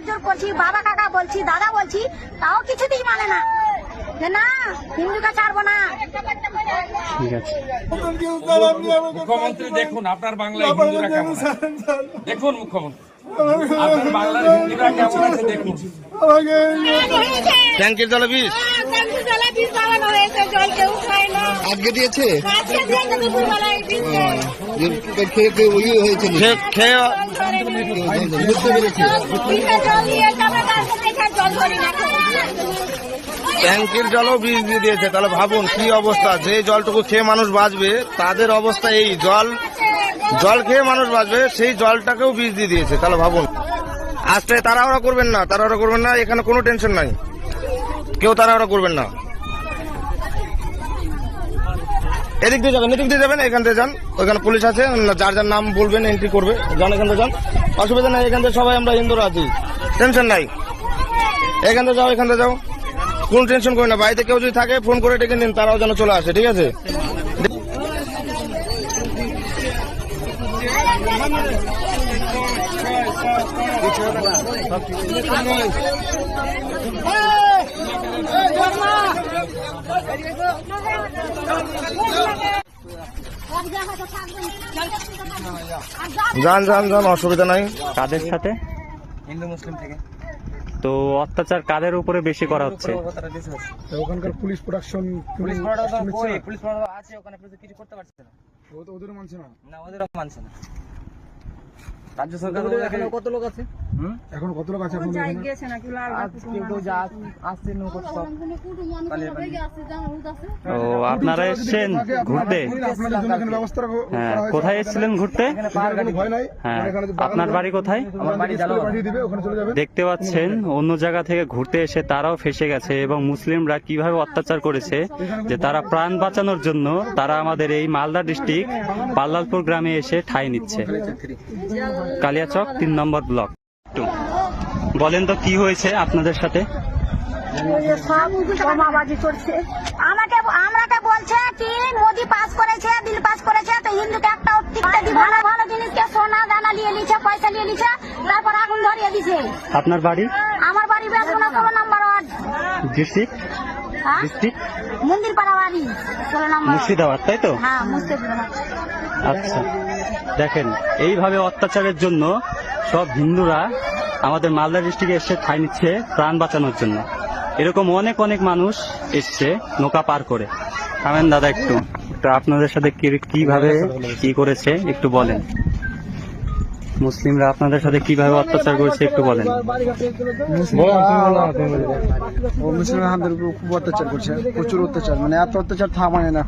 হাত জোর করছি বাবা কাকা বলছি দাদা বলছি তাও কিছুতেই মানে না। যে না হিন্দুকে ছাড়বো না। ঠিক আছে। মুখ্যমন্ত্রী দেখুন আপনার বাংলায় হিন্দুরা কেমন দেখুন মুখ্যমন্ত্রী আপনার বাংলার হিন্দুরা কেমন আছে দেখুন। ট্যাঙ্কের জলে বিষ আজকে দিয়েছে? খেয়ে খেয়ে ওই হয়েছে খেয়ে বুঝতে পেরেছি ট্যাঙ্কের জলও বীজ দিয়ে দিয়েছে তাহলে ভাবুন কি অবস্থা। যে জলটুকু খেয়ে মানুষ বাঁচবে তাদের অবস্থা এই। জল জল খেয়ে মানুষ বাঁচবে সেই জলটাকেও বীজ দিয়ে দিয়েছে তাহলে ভাবুন। আসলে তারা ওরা করবেন না তারা ওরা করবেন না এখানে কোনো টেনশন নাই। কেউ তাড়াহুড়া করবেন না। এদিক দিয়ে যাবেন, এদিক দিয়ে যাবেন, এখান থেকে যান। ওইখানে পুলিশ আছে, যার যার নাম বলবেন এন্ট্রি করবে। যান, এখান থেকে যান। অসুবিধা নাই, এখান থেকে সবাই আমরা হিন্দুরা আছি। টেনশন নাই। এখান থেকে যাও, এখান থেকে যাও। কোন টেনশন করি না। বাড়িতে কেউ যদি থাকে ফোন করে ডেকে নিন, তারাও যেন চলে আসে, ঠিক আছে? যান যান যান অসুবিধা নাই। কাদের সাথে? হিন্দু মুসলিম থেকে। তো অত্যাচার কাদের উপরে বেশি করা হচ্ছে? ওখানকার পুলিশ প্রোডাকশন পুলিশ কই পুলিশ পাড়া আছে ওখানে পুলিশ কিছু করতে পারছে না। ওদের মানছে না? না ওদেরও মানছে না। রাজ্য সরকার ওদের কত লোক আছে? এখন কত লোক আছে ও আপনারা এসছেন ঘুরতে? হ্যাঁ কোথায় এসেছিলেন ঘুরতে? হ্যাঁ। আপনার বাড়ি কোথায়? আমার বাড়ি স্কুলে জালালাবাদ। দিবে ওখানে চলে যাবে দেখতে পাচ্ছেন অন্য জায়গা থেকে ঘুরতে এসে তারাও ফেসে গেছে এবং মুসলিমরা কীভাবে অত্যাচার করেছে যে তারা প্রাণ বাঁচানোর জন্য তারা আমাদের এই মালদা ডিস্ট্রিক্ট পাল্লালপুর গ্রামে এসে ঠাঁই নিচ্ছে। কালিয়াচক তিন নম্বর ব্লক। বলেন তো কি হয়েছে আপনাদের সাথে? সব বোমাবাজি করছে। আমাকে আমরাকে বলছে কি মোদি পাস করেছে বিল পাস করেছে তো হিন্দুকে একটা ভালো ভালো জিনিসকে সোনা দানা নিয়ে নিচ্ছে পয়সা নিয়ে নিচ্ছে তারপর আগুন ধরিয়ে দিছে। আপনার বাড়ি? আমার বাড়ি বেসনা ষোলো নম্বর ওয়ার্ড। ডিস্ট্রিক্ট? হ্যাঁ? ডিস্ট্রিক্ট? মন্দির পাড়া বাড়ি ষোলো নম্বর মুর্শিদাবাদ তাই তো? হ্যাঁ মুর্শিদাবাদ। আচ্ছা। দেখেন এইভাবে অত্যাচারের জন্য সব হিন্দুরা আমাদের মালদা ডিস্ট্রিক্টে এসে ঠাই নিচ্ছে প্রাণ বাঁচানোর জন্য। এরকম অনেক অনেক মানুষ এসছে নৌকা পার করে। থামেন দাদা একটু। আপনাদের সাথে কীভাবে কি করেছে একটু বলেন। মুসলিমরা আপনাদের সাথে কীভাবে অত্যাচার করেছে একটু বলেন। ও মুসলিম আমাদের উপর খুব অত্যাচার করছে, প্রচুর অত্যাচার মানে এত অত্যাচার থামায় না।